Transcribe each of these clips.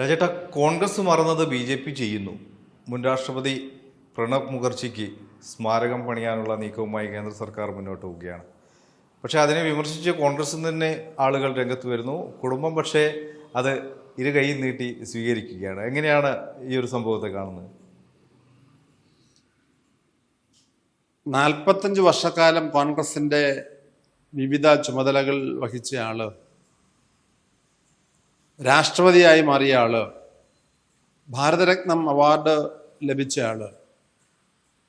രാജേട്ട കോൺഗ്രസ് മറന്നത് B J P ചെയ്യുന്നു. മുൻ രാഷ്ട്രപതി പ്രണബ് മുഖർജിക്ക് സ്മാരകം പണിയാനുള്ള നീക്കവുമായി കേന്ദ്ര സർക്കാർ മുന്നോട്ട് പോവുകയാണ്. പക്ഷേ അതിനെ വിമർശിച്ച് കോൺഗ്രസിൽ നിന്ന് തന്നെ ആളുകൾ രംഗത്ത് വരുന്നു. കുടുംബം പക്ഷേ അത് ഇരു കൈ നീട്ടി സ്വീകരിക്കുകയാണ്. എങ്ങനെയാണ് ഈ ഒരു സംഭവത്തെ കാണുന്നത്? നാൽപ്പത്തഞ്ച് വർഷക്കാലം കോൺഗ്രസിന്റെ വിവിധ ചുമതലകൾ വഹിച്ച ആൾ രാഷ്ട്രപതിയായി മാറിയ ആൾ ഭാരതരത്നം അവാർഡ് ലഭിച്ച ആൾ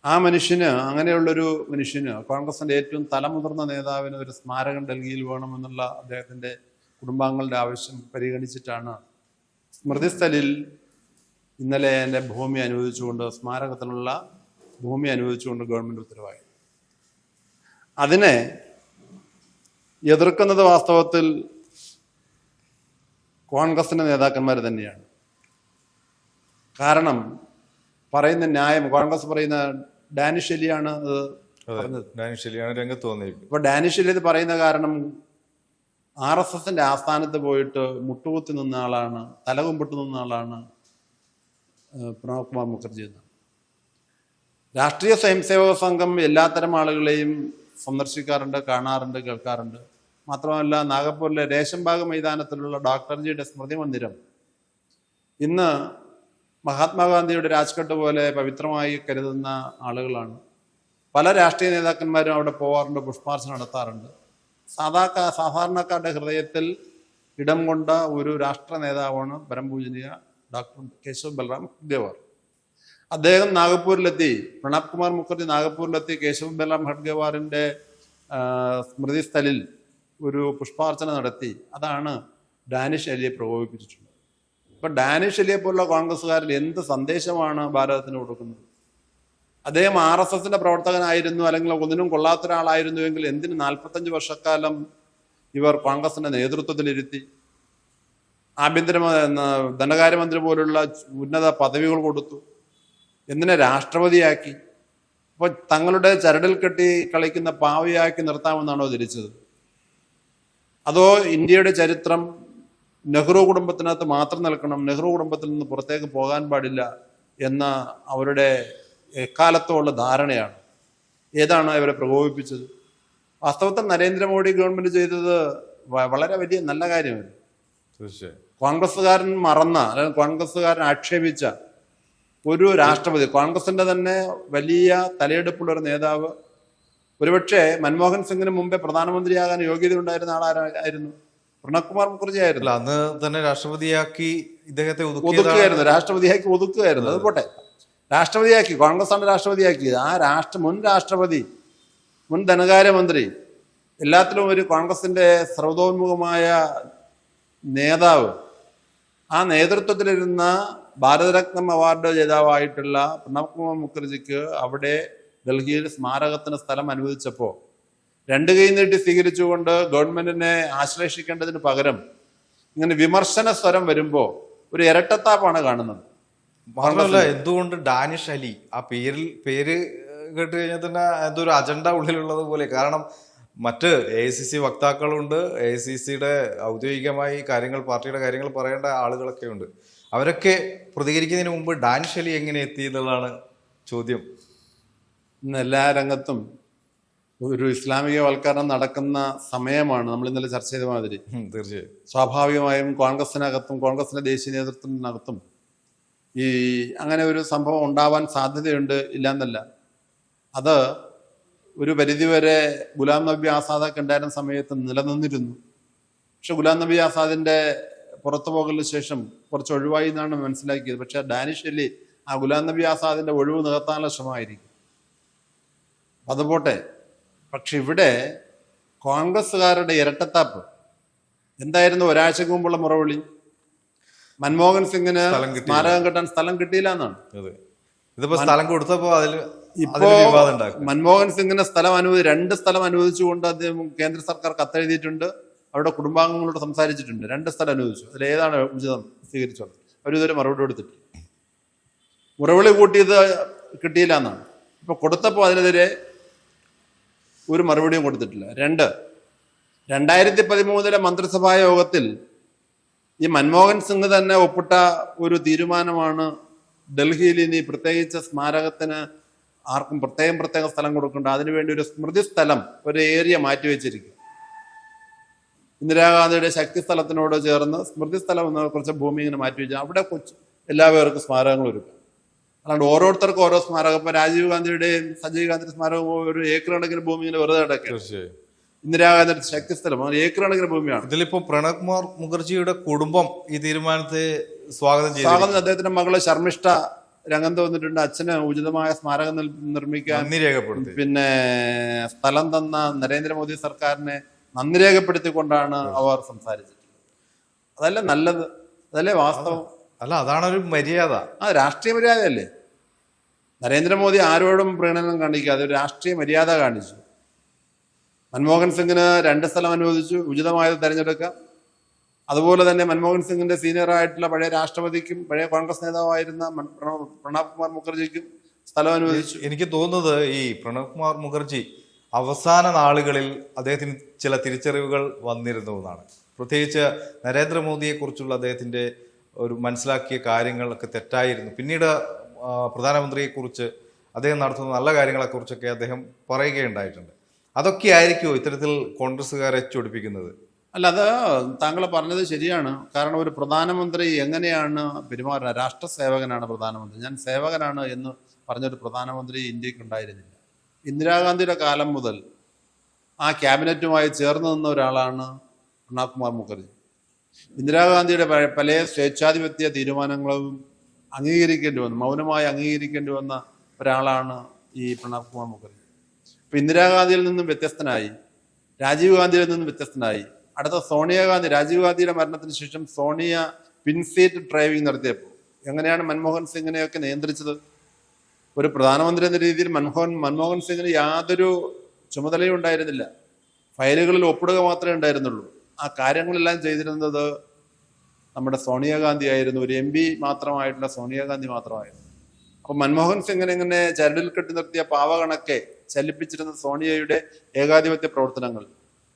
ആ മനുഷ്യന് അങ്ങനെയുള്ളൊരു മനുഷ്യന് കോൺഗ്രസിന്റെ ഏറ്റവും തലമുതിർന്ന നേതാവിന് ഒരു സ്മാരകം ഡൽഹിയിൽ വേണമെന്നുള്ള അദ്ദേഹത്തിന്റെ കുടുംബാംഗങ്ങളുടെ ആവശ്യം പരിഗണിച്ചിട്ടാണ് സ്മൃതിസ്ഥലിൽ ഇന്നലെ എന്റെ ഭൂമി അനുവദിച്ചുകൊണ്ട് സ്മാരകത്തിനുള്ള ഭൂമി അനുവദിച്ചുകൊണ്ട് ഗവൺമെന്റ് ഉത്തരവായി. അതിനെ എതിർക്കുന്നത് വാസ്തവത്തിൽ കോൺഗ്രസിന്റെ നേതാക്കന്മാർ തന്നെയാണ്. കാരണം പറയുന്ന ന്യായം കോൺഗ്രസ് പറയുന്ന ഡാനിഷ് എലിയാണ് അത് ഡാനിഷ് ശരിയാണ് രംഗത്ത് വന്നിരിക്കുന്നത്. ഇപ്പൊ ഡാനിഷ് എലി പറയുന്ന കാരണം ആർ എസ് എസിന്റെ ആസ്ഥാനത്ത് പോയിട്ട് മുട്ടുകുത്തി നിന്ന ആളാണ് തലകുമ്പിട്ട് നിന്ന ആളാണ് പ്രണവ് കുമാർ മുഖർജി എന്ന് രാഷ്ട്രീയ സ്വയംസേവക സംഘം എല്ലാത്തരം ആളുകളെയും സന്ദർശിക്കാറുണ്ട് കാണാറുണ്ട് കേൾക്കാറുണ്ട്. മാത്രമല്ല നാഗപ്പൂരിലെ രേശംബാഗ് മൈതാനത്തിലുള്ള ഡോക്ടർജിയുടെ സ്മൃതി മന്ദിരം. ഇന്ന് മഹാത്മാഗാന്ധിയുടെ രാജ്ഘട്ട് പോലെ പവിത്രമായി കരുതുന്ന ആളുകളാണ്. പല രാഷ്ട്രീയ നേതാക്കന്മാരും അവിടെ പോവാറുണ്ട് പുഷ്പാർച്ച നടത്താറുണ്ട്. സാധാ സാധാരണക്കാരുടെ ഹൃദയത്തിൽ ഇടം കൊണ്ട ഒരു രാഷ്ട്ര നേതാവാണ് പരംപൂജനീയ ഡോക്ടർ കേശവ് ബൽറാം ഹഡ്ഗേവാർ. അദ്ദേഹം നാഗപ്പൂരിലെത്തി പ്രണബ് കുമാർ മുഖർജി നാഗപ്പൂരിലെത്തി കേശവ് ബൽറാം ഹഡ്ഗേവാറിന്റെ സ്മൃതിസ്ഥലിൽ സ്മൃതി സ്ഥലിൽ ഒരു പുഷ്പാർച്ചന നടത്തി. അതാണ് ഡാനിഷ് അലിയെ പ്രകോപിപ്പിച്ചിട്ടുള്ളത്. അപ്പം ഡാനിഷ് അലിയെ പോലുള്ള കോൺഗ്രസ്സുകാരിൽ എന്ത് സന്ദേശമാണ് ഭാരതത്തിന് കൊടുക്കുന്നത്? അദ്ദേഹം ആർ എസ് എസിന്റെ പ്രവർത്തകനായിരുന്നു അല്ലെങ്കിൽ ഒന്നിനും കൊള്ളാത്ത ഒരാളായിരുന്നുവെങ്കിൽ എന്തിന് നാൽപ്പത്തഞ്ച് വർഷക്കാലം ഇവർ കോൺഗ്രസിന്റെ നേതൃത്വത്തിലിരുത്തി? ആഭ്യന്തര ധനകാര്യമന്ത്രി പോലുള്ള ഉന്നത പദവികൾ കൊടുത്തു. എന്തിനെ രാഷ്ട്രപതിയാക്കി? അപ്പോൾ തങ്ങളുടെ ചരടിൽ കെട്ടി കളിക്കുന്ന പാവയാക്കി നിർത്താമെന്നാണോ ധരിച്ചത്? അതോ ഇന്ത്യയുടെ ചരിത്രം നെഹ്റു കുടുംബത്തിനകത്ത് മാത്രം നിൽക്കണം നെഹ്റു കുടുംബത്തിൽ നിന്ന് പുറത്തേക്ക് പോകാൻ പാടില്ല എന്ന അവരുടെ എക്കാലത്തുമുള്ള ധാരണയാണ്. ഏതാണ് ഇവരെ പ്രകോപിപ്പിച്ചത്? വാസ്തവത്തിൽ നരേന്ദ്രമോദി ഗവൺമെന്റ് ചെയ്തത് വളരെ വലിയ നല്ല കാര്യമാണ്. തീർച്ചയായും. കോൺഗ്രസ്സുകാരൻ മറന്ന അല്ലെങ്കിൽ കോൺഗ്രസ്സുകാരൻ ആക്ഷേപിച്ച ഒരു രാഷ്ട്രപതി കോൺഗ്രസിന്റെ തന്നെ വലിയ തലയെടുപ്പുള്ള ഒരു നേതാവ് ഒരുപക്ഷെ മൻമോഹൻ സിംഗിന് മുമ്പേ പ്രധാനമന്ത്രിയാകാൻ യോഗ്യത ഉണ്ടായിരുന്ന ആളാരായിരുന്നു പ്രണബ് കുമാർ മുഖർജി ആയിരുന്നു അന്ന് തന്നെ രാഷ്ട്രപതിയാക്കി ഇദ്ദേഹത്തെ ഒതുക്കുകയായിരുന്നു രാഷ്ട്രപതിയാക്കി ഒതുക്കുകയായിരുന്നു. അത് പോട്ടെ. രാഷ്ട്രപതിയാക്കി കോൺഗ്രസ് ആണ് രാഷ്ട്രപതിയാക്കിയത്. ആ രാഷ്ട്ര മുൻ രാഷ്ട്രപതി മുൻ ധനകാര്യമന്ത്രി എല്ലാത്തിലും ഒരു കോൺഗ്രസിന്റെ സർവതോന്മുഖമായ നേതാവ്. ആ നേതൃത്വത്തിലിരുന്ന ഭാരതരത്നം അവാർഡ് ജേതാവായിട്ടുള്ള പ്രണബ് കുമാർ മുഖർജിക്ക് അവിടെ ഡൽഹിയിൽ സ്മാരകത്തിന് സ്ഥലം അനുവദിച്ചപ്പോൾ രണ്ട് കൈ നീട്ടി സ്വീകരിച്ചുകൊണ്ട് ഗവൺമെന്റിനെ ആശ്ലേഷിക്കേണ്ടതിന് പകരം ഇങ്ങനെ വിമർശന സ്വരം വരുമ്പോൾ ഒരു ഇരട്ടത്താപ്പാണ് കാണുന്നത്. മാത്രമല്ല എന്തുകൊണ്ട് ഡാനിഷ് അലി ആ പേരിൽ പേര് കേട്ട് കഴിഞ്ഞാൽ തന്നെ എന്തോ ഒരു അജണ്ട ഉള്ളിലുള്ളത് പോലെ. കാരണം മറ്റ് എ ഐ സി സി വക്താക്കളുണ്ട്. എ ഐ സി സിയുടെ ഔദ്യോഗികമായി കാര്യങ്ങൾ പാർട്ടിയുടെ കാര്യങ്ങൾ പറയേണ്ട ആളുകളൊക്കെ ഉണ്ട് അവരൊക്കെ പ്രതികരിക്കുന്നതിന് മുമ്പ് ഡാനിഷ് അലി എങ്ങനെ എത്തി എന്നുള്ളതാണ് ചോദ്യം. ഇന്ന് എല്ലാ രംഗത്തും ഒരു ഇസ്ലാമികവൽക്കരണം നടക്കുന്ന സമയമാണ് നമ്മൾ ഇന്നലെ ചർച്ച ചെയ്ത മാതിരി. തീർച്ചയായും. സ്വാഭാവികമായും കോൺഗ്രസിനകത്തും കോൺഗ്രസിന്റെ ദേശീയ നേതൃത്വത്തിനകത്തും ഈ അങ്ങനെ ഒരു സംഭവം ഉണ്ടാവാൻ സാധ്യതയുണ്ട് ഇല്ല എന്നല്ല അത് ഒരു പരിധിവരെ ഗുലാം നബി ആസാദൊക്കെ ഉണ്ടായിരുന്ന സമയത്ത് നിലനിന്നിരുന്നു. പക്ഷെ ഗുലാം നബി ആസാദിന്റെ പുറത്തു പോകലിന് ശേഷം കുറച്ച് ഒഴിവായി എന്നാണ് മനസ്സിലാക്കിയത്. പക്ഷെ ഡാനിഷ് അലി ആ ഗുലാം നബി ആസാദിന്റെ ഒഴിവ് നികത്താനുള്ള ശ്രമമായിരിക്കും. അതുപോട്ടെ. പക്ഷെ ഇവിടെ കോൺഗ്രസ്സുകാരുടെ ഇരട്ടത്താപ്പ്. എന്തായിരുന്നു ഒരാഴ്ചക്ക് മുമ്പുള്ള മുറവിളി? മൻമോഹൻ സിംഗിന്. സ്മാരകം കിട്ടാൻ സ്ഥലം കിട്ടിയില്ല എന്നാണ്. ഇതിപ്പോ സ്ഥലം കൊടുത്തപ്പോ അതിൽ ഇപ്പോ മൻമോഹൻ സിംഗിന് സ്ഥലം അനുവദി രണ്ട് സ്ഥലം അനുവദിച്ചുകൊണ്ട് അദ്ദേഹം കേന്ദ്ര സർക്കാർ കത്തെഴുതിയിട്ടുണ്ട്. അവരുടെ കുടുംബാംഗങ്ങളോട് സംസാരിച്ചിട്ടുണ്ട്. രണ്ട് സ്ഥലം അനുവദിച്ചു. അതിൽ ഏതാണ് ഉചിതം സ്വീകരിച്ചത്? അവരിതുവരെ മറുപടി കൊടുത്തിട്ടില്ല. മുറവിളി കൂട്ടിയത് കിട്ടിയില്ല എന്നാണ്. ഇപ്പൊ കൊടുത്തപ്പോൾ അതിനെതിരെ ഒരു മറുപടിയും കൊടുത്തിട്ടില്ല. രണ്ട് രണ്ടായിരത്തി പതിമൂന്നിലെ മന്ത്രിസഭാ യോഗത്തിൽ ഈ മൻമോഹൻ സിംഗ് തന്നെ ഒപ്പിട്ട ഒരു തീരുമാനമാണ് ഡൽഹിയിൽ ഇനി പ്രത്യേകിച്ച് സ്മാരകത്തിന് ആർക്കും പ്രത്യേകം പ്രത്യേക സ്ഥലം കൊടുക്കേണ്ട അതിനുവേണ്ടി ഒരു സ്മൃതി സ്ഥലം ഒരു ഏരിയ മാറ്റിവെച്ചിരിക്കും ഇന്ദിരാഗാന്ധിയുടെ ശക്തി സ്ഥലത്തിനോട് ചേർന്ന് സ്മൃതി സ്ഥലം എന്ന കുറച്ച് ഭൂമി ഇങ്ങനെ മാറ്റിവെച്ചു അവിടെ കൊച്ചു എല്ലാവർക്കും സ്മാരകങ്ങൾ ഒരുക്കും. അല്ലാണ്ട് ഓരോരുത്തർക്കും ഓരോ സ്മാരകം. ഇപ്പൊ രാജീവ് ഗാന്ധിയുടെയും സഞ്ജയ് ഗാന്ധിയുടെ സ്മാരകം ഒരു ഏക്കർ കണക്കിന് ഭൂമി ഇങ്ങനെ വെറുതെ കിടക്കുക ഇന്ദിരാഗാന്ധിയുടെ ശക്തി സ്ഥലം അങ്ങനെ ഏക്കർ കണക്കിന് ഭൂമിയാണ്. ഇതിലിപ്പോ പ്രണബ് കുമാർ മുഖർജിയുടെ കുടുംബം ഈ തീരുമാനത്തെ സ്വാഗതം ചെയ്തു സ്വാഗതം. അദ്ദേഹത്തിന്റെ മകൾ ശർമ്മിഷ്ഠ രംഗത്ത് വന്നിട്ടുണ്ട്. അച്ഛന് ഉചിതമായ സ്മാരകം നിർമ്മിക്കാൻ രേഖപ്പെടുത്തി. പിന്നെ സ്ഥലം തന്ന നരേന്ദ്രമോദി സർക്കാരിനെ നന്ദി രേഖപ്പെടുത്തിക്കൊണ്ടാണ് അവർ സംസാരിച്ചിട്ടുള്ളത്. അതല്ലേ നല്ലത്? അതല്ലേ വാസ്തവം? അല്ല അതാണ് ഒരു മര്യാദ. ആ രാഷ്ട്രീയ മര്യാദയല്ലേ? നരേന്ദ്രമോദി ആരോടും പ്രീണനം കാണിക്കാതെ ഒരു രാഷ്ട്രീയ മര്യാദ കാണിച്ചു. മൻമോഹൻ സിംഗിന് രണ്ട് സ്ഥലം അനുവദിച്ചു ഉചിതമായത് തെരഞ്ഞെടുക്കാം അതുപോലെ തന്നെ മൻമോഹൻ സിംഗിന്റെ സീനിയറായിട്ടുള്ള പഴയ രാഷ്ട്രപതിക്കും പഴയ കോൺഗ്രസ് നേതാവായിരുന്ന പ്രണബ് കുമാർ മുഖർജിക്കും സ്ഥലം അനുവദിച്ചു. എനിക്ക് തോന്നുന്നത് ഈ പ്രണബ് കുമാർ മുഖർജി അവസാന നാളുകളിൽ അദ്ദേഹത്തിന് ചില തിരിച്ചറിവുകൾ വന്നിരുന്നു എന്നാണ്. പ്രത്യേകിച്ച് നരേന്ദ്രമോദിയെ കുറിച്ചുള്ള അദ്ദേഹത്തിന്റെ ഒരു മനസ്സിലാക്കിയ കാര്യങ്ങളൊക്കെ തെറ്റായിരുന്നു. പിന്നീട് പ്രധാനമന്ത്രിയെക്കുറിച്ച് അദ്ദേഹം നടത്തുന്ന നല്ല കാര്യങ്ങളെക്കുറിച്ചൊക്കെ അദ്ദേഹം പറയുകയുണ്ടായിട്ടുണ്ട്. അതൊക്കെ ആയിരിക്കുമോ ഇത്തരത്തിൽ കോൺഗ്രസ്സുകാരെ ചൊടിപ്പിക്കുന്നത്? അല്ല അത് താങ്കൾ പറഞ്ഞത് ശരിയാണ്. കാരണം ഒരു പ്രധാനമന്ത്രി എങ്ങനെയാണ് പെരുമാറുന്നത് രാഷ്ട്ര സേവകനാണ് പ്രധാനമന്ത്രി. ഞാൻ സേവകനാണ് എന്ന് പറഞ്ഞൊരു പ്രധാനമന്ത്രി ഇന്ത്യയ്ക്ക് ഉണ്ടായിരുന്നില്ല ഇന്ദിരാഗാന്ധിയുടെ കാലം മുതൽ ആ ക്യാബിനറ്റുമായി ചേർന്ന് നിന്ന ഒരാളാണ് പ്രണബ് കുമാർ മുഖർജി. ഇന്ദിരാഗാന്ധിയുടെ പല സ്വേച്ഛാധിപത്യ തീരുമാനങ്ങളും അംഗീകരിക്കേണ്ടി വന്നു മൗനമായി അംഗീകരിക്കേണ്ടി വന്ന ഒരാളാണ് ഈ പ്രണബ് കുമാർ മുഖർജി. ഇപ്പൊ ഇന്ദിരാഗാന്ധിയിൽ നിന്നും വ്യത്യസ്തനായി രാജീവ് ഗാന്ധിയിൽ നിന്നും വ്യത്യസ്തനായി അടുത്ത സോണിയാഗാന്ധി രാജീവ് ഗാന്ധിയുടെ മരണത്തിന് ശേഷം സോണിയ പിൻസീറ്റ് ഡ്രൈവിംഗ് നടത്തിയപ്പോൾ എങ്ങനെയാണ് മൻമോഹൻ സിംഗിനെയൊക്കെ നിയന്ത്രിച്ചത്? ഒരു പ്രധാനമന്ത്രി എന്ന രീതിയിൽ മൻമോഹൻ മൻമോഹൻ സിംഗിന് യാതൊരു ചുമതലയും ഉണ്ടായിരുന്നില്ല. ഫയലുകളിൽ ഒപ്പിടുക മാത്രമേ ഉണ്ടായിരുന്നുള്ളൂ. ആ കാര്യങ്ങളെല്ലാം ചെയ്തിരുന്നത് നമ്മുടെ സോണിയാഗാന്ധി ആയിരുന്നു. ഒരു എം പി മാത്രമായിട്ടുള്ള സോണിയാഗാന്ധി മാത്രമായിരുന്നു. അപ്പൊ മൻമോഹൻ സിംഗിനെ ഇങ്ങനെ ചരടിൽ കെട്ടി നിർത്തിയ പാവകണക്കെ ചലിപ്പിച്ചിരുന്ന സോണിയയുടെ ഏകാധിപത്യ പ്രവർത്തനങ്ങൾ.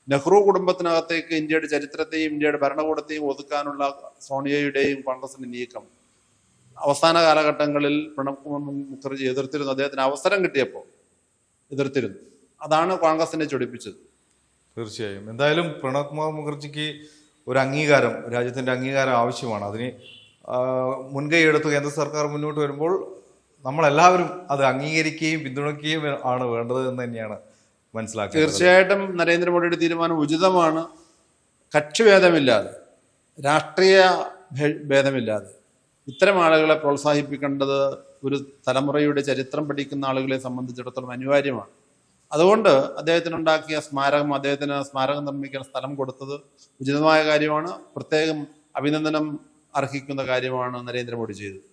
നെഹ്റു കുടുംബത്തിനകത്തേക്ക് ഇന്ത്യയുടെ ചരിത്രത്തെയും ഇന്ത്യയുടെ ഭരണകൂടത്തെയും ഒതുക്കാനുള്ള സോണിയയുടെയും കോൺഗ്രസിന്റെ നീക്കം. അവസാന കാലഘട്ടങ്ങളിൽ പ്രണബ് മുഖർജി എതിർത്തിരുന്നു. അദ്ദേഹത്തിന് അവസരം കിട്ടിയപ്പോൾ എതിർത്തിരുന്നു. അതാണ് കോൺഗ്രസിനെ ചൊടിപ്പിച്ചത്. തീർച്ചയായും. എന്തായാലും പ്രണബ് കുമാർ മുഖർജിക്ക് ഒരു അംഗീകാരം രാജ്യത്തിന്റെ അംഗീകാരം ആവശ്യമാണ്. അതിന് മുൻകൈ എടുത്ത് കേന്ദ്ര സർക്കാർ മുന്നോട്ട് വരുമ്പോൾ നമ്മളെല്ലാവരും അത് അംഗീകരിക്കുകയും പിന്തുണയ്ക്കുകയും ആണ് വേണ്ടത് എന്ന് തന്നെയാണ് മനസ്സിലാക്കുന്നത് തീർച്ചയായിട്ടും നരേന്ദ്രമോദിയുടെ തീരുമാനം ഉചിതമാണ്. കക്ഷിഭേദമില്ലാതെ രാഷ്ട്രീയ ഭേദമില്ലാതെ ഇത്തരം ആളുകളെ പ്രോത്സാഹിപ്പിക്കേണ്ടത് ഒരു തലമുറയുടെ ചരിത്രം പഠിക്കുന്ന ആളുകളെ സംബന്ധിച്ചിടത്തോളം അനിവാര്യമാണ്. അതുകൊണ്ട് അദ്ദേഹത്തിനുണ്ടാക്കിയ സ്മാരകം അദ്ദേഹത്തിന് സ്മാരകം നിർമ്മിക്കാൻ സ്ഥലം കൊടുത്തത് ഉചിതമായ കാര്യമാണ്. പ്രത്യേകം അഭിനന്ദനം അർഹിക്കുന്ന കാര്യമാണ് നരേന്ദ്രമോദി ചെയ്തത്.